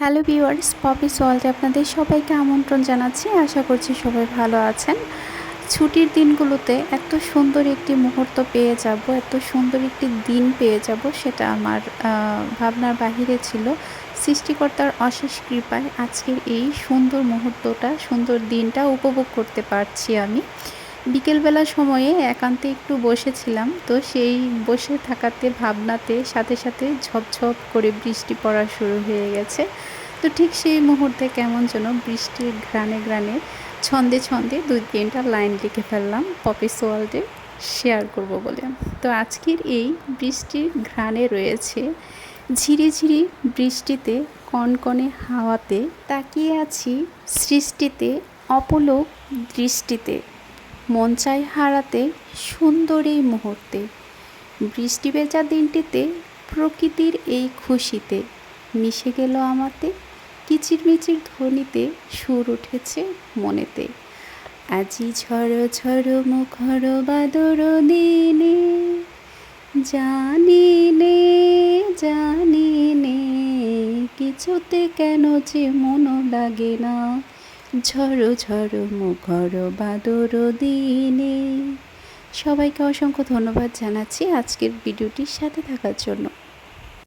Hello viewers, poppy ওয়ার্ল্ডে আপনাদের সবাইকে আমন্ত্রণ জানাচ্ছি। আশা করছি সবাই ভালো আছেন। ছুটির দিনগুলোতে এত সুন্দর একটি মুহূর্ত পেয়ে যাব, এত সুন্দর একটি দিন পেয়ে যাব, সেটা আমার ভাবনার বাহিরে ছিল। সৃষ্টিকর্তার অশেষ কৃপায় আজকের এই সুন্দর মুহূর্তটা, সুন্দর দিনটা উপভোগ করতে পারছি আমি। বিকেলবেলা সময়ে একান্তে একটু বসেছিলাম, তো সেই বসে থাকাতে, ভাবনাতে, সাথে সাথে ঝপঝপ করে বৃষ্টি পড়া শুরু হয়ে গেছে। তো ঠিক সেই মুহূর্তে কেমন যেন বৃষ্টির ঘ্রাণে ঘ্রাণে, ছন্দে ছন্দে দুই তিনটা লাইন লিখে ফেললাম পপিস ওয়ার্ল্ডে শেয়ার করব বলে। তো আজকের এই বৃষ্টির ঘ্রাণে রয়েছে, ঝিরি ঝিরি বৃষ্টিতে, কনকনে হাওয়াতে, তাকিয়ে আছি সৃষ্টিতে, অপলোক দৃষ্টিতে। মন চাই হারাতে সুন্দর এই মুহূর্তে। বৃষ্টি ভেজা দিনটিতে প্রকৃতির এই খুশিতে মিশে গেল আমাতে। কিচিরমিচির ধ্বনিতে সুর উঠেছে মনেতে। আজি ঝড় ঝড় মুখর বাদর দিনে জানি নে জানি নে কিছুতে কেন যে মন লাগে না। ঝড়ো ঝড়ো মুখর বাদর দিনে। সবাইকে অসংখ্য ধন্যবাদ জানাচ্ছি আজকের ভিডিওটির সাথে থাকার জন্য।